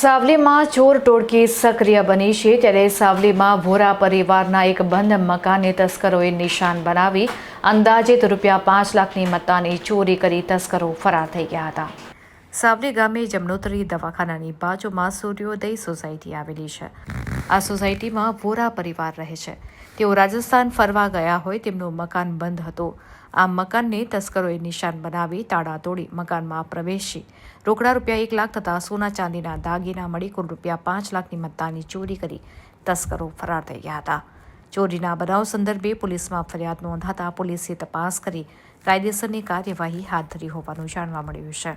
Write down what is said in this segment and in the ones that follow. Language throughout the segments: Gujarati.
સાવલીમાં ચોર ટોળકી સક્રિય બની છે ત્યારે સાવલીમાં ભોરા પરિવારના એક બંધ મકાનને તસ્કરોએ નિશાન બનાવી અંદાજિત રૂપિયા પાંચ લાખની મત્તાની ચોરી કરી તસ્કરો ફરાર થઈ ગયા હતા. સાવલી ગામે જમનોત્રી દવાખાનાની બાજુમાં સૂર્યોદય સોસાયટી આવેલી છે. આ સોસાયટીમાં ભોરા પરિવાર રહે છે. તેઓ રાજસ્થાન ફરવા ગયા હોય તેમનું મકાન બંધ હતું. આ મકાનને તસ્કરોએ નિશાન બનાવી તાળા તોડી મકાનમાં પ્રવેશી રોકડા રૂપિયા એક લાખ તથા સોના ચાંદીના દાગીના મળી રૂપિયા પાંચ લાખની મત્તાની ચોરી કરી તસ્કરો ફરાર થઈ ગયા હતા. ચોરીના બનાવ સંદર્ભે પોલીસમાં ફરિયાદ નોંધાતા પોલીસે તપાસ કરી કાયદેસરની કાર્યવાહી હાથ ધરી હોવાનું જાણવા મળ્યું છે.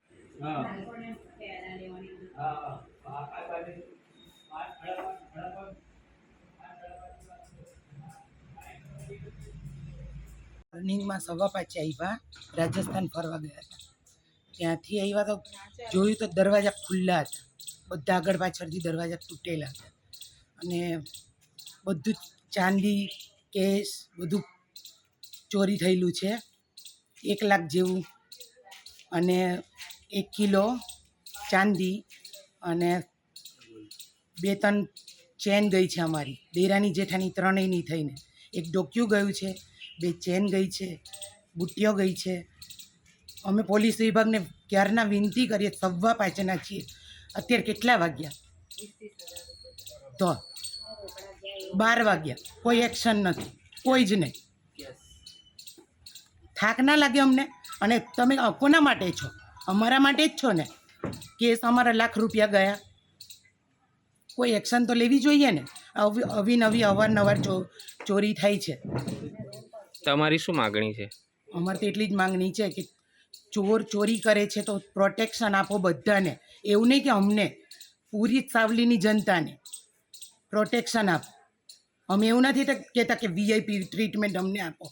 રનિંગમાં સવા પાંચે આવ્યા રાજસ્થાન ફરવા ગયા હતા. ત્યાંથી આવ્યા તો જોયું તો દરવાજા ખુલ્લા હતા. બધા આગળ પાછળથી દરવાજા તૂટેલા હતા. અને બધું જ ચાંદી કેસ બધું ચોરી થયેલું છે. એક લાખ જેવું. અને એક કિલો ચાંદી અને બે ત્રણ ચેન ગઈ છે અમારી. દેરાની જેઠાની ત્રણેયની થઈને. એક ડોક્યુ ગયું છે, બે ચેન ગઈ છે, બુટ્ટીઓ ગઈ છે. અમે પોલીસ વિભાગને ક્યારના વિનંતી કરીએ સવા પાંચના છીએ. અત્યારે કેટલા વાગ્યા? તો બાર વાગ્યા. કોઈ એક્શન નથી. કોઈ જ નહીં. થાક ના લાગે અમને? અને તમે કોના માટે છો? અમારા માટે જ છો ને? કેસ અમારા લાખ રૂપિયા ગયા. કોઈ એક્શન તો લેવી જોઈએ ને? અવી અવીનવી અવારનવાર ચોરી થાય છે. તમારી શું માગણી છે? અમારે તો એટલી જ માંગણી છે કે ચોર ચોરી કરે છે તો પ્રોટેક્શન આપો બધાને. એવું નહીં કે અમને. પૂરી સાવલીની જનતાને. પ્રોટેક્શન આપો. અમે એવું નથી કહેતા કે વીઆઈપી ટ્રીટમેન્ટ અમને આપો.